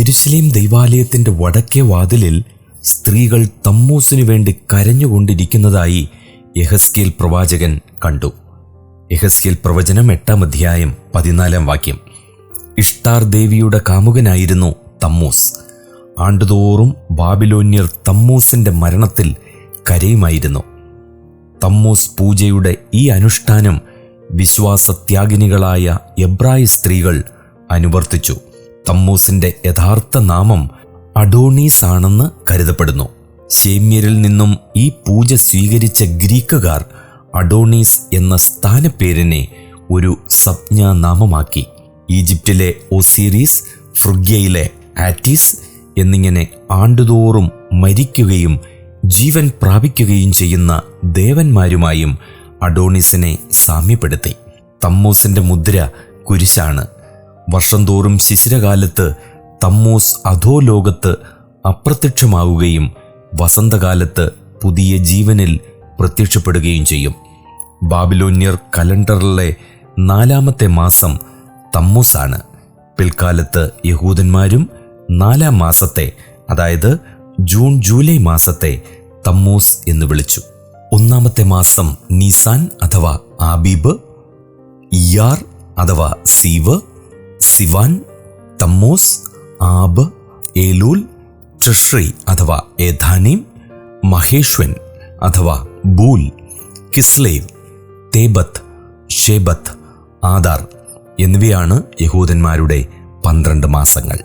യെരുശലേം ദൈവാലയത്തിന്റെ വടക്കേ വാതിലിൽ സ്ത്രീകൾ തമ്മൂസിനു വേണ്ടി കരഞ്ഞുകൊണ്ടിരിക്കുന്നതായി യഹസ്കേൽ പ്രവാചകൻ കണ്ടു. യഹസ്കേൽ പ്രവചനം എട്ടാം അധ്യായം പതിനാലാം വാക്യം. ഇഷ്ടാർ ദേവിയുടെ കാമുകനായിരുന്നു തമ്മൂസ്. ആണ്ടുതോറും ബാബിലോന്യർ തമ്മൂസിന്റെ മരണത്തിൽ കരയുമായിരുന്നു. തമ്മൂസ് പൂജയുടെ ഈ അനുഷ്ഠാനം വിശ്വാസത്യാഗിനികളായ എബ്രായ സ്ത്രീകൾ അനുവർത്തിച്ചു. തമ്മൂസിന്റെ യഥാർത്ഥ നാമം അഡോണീസ് ആണെന്ന് കരുതപ്പെടുന്നു. ശേമ്യരിൽ നിന്നും ഈ പൂജ സ്വീകരിച്ച ഗ്രീക്കുകാർ അഡോണീസ് എന്ന സ്ഥാനപ്പേരിനെ ഒരു സംജ്ഞാനാമമാക്കി. ഈജിപ്തിലെ ഒസീറീസ് ഫ്രുഗ്യയിലെ ആറ്റീസ് എന്നിങ്ങനെ ആണ്ടുതോറും മരിക്കുകയും ജീവൻ പ്രാപിക്കുകയും ചെയ്യുന്ന ദേവന്മാരുമായും അഡോണിസിനെ സാമ്യപ്പെടുത്തി. തമ്മൂസിന്റെ മുദ്ര കുരിശാണ്. വർഷം തോറും ശിശിരകാലത്ത് തമ്മൂസ് അധോലോകത്ത് അപ്രത്യക്ഷമാവുകയും വസന്തകാലത്ത് പുതിയ ജീവനിൽ പ്രത്യക്ഷപ്പെടുകയും ചെയ്യും. ബാബിലോന്യർ കലണ്ടറിലെ നാലാമത്തെ മാസം തമ്മൂസാണ്. പിൽക്കാലത്ത് യഹൂദന്മാരും നാലാം മാസത്തെ അതായത് ജൂൺ ജൂലൈ മാസത്തെ തമ്മൂസ് എന്ന് വിളിച്ചു. ഒന്നാമത്തെ മാസം നിസാൻ അഥവാ ആബീബ് ഇയാർ അഥവാ Ziv Sivan Tammuz Ab Elul Tishri അഥവാ ഏധാനീം മഹേശ്വൻ അഥവാ ബൂൽ കിസ്ലേവ് തേബത്ത് ഷേബത്ത് ആദാർ എന്നിവയാണ് യഹൂദന്മാരുടെ പന്ത്രണ്ട് മാസങ്ങൾ.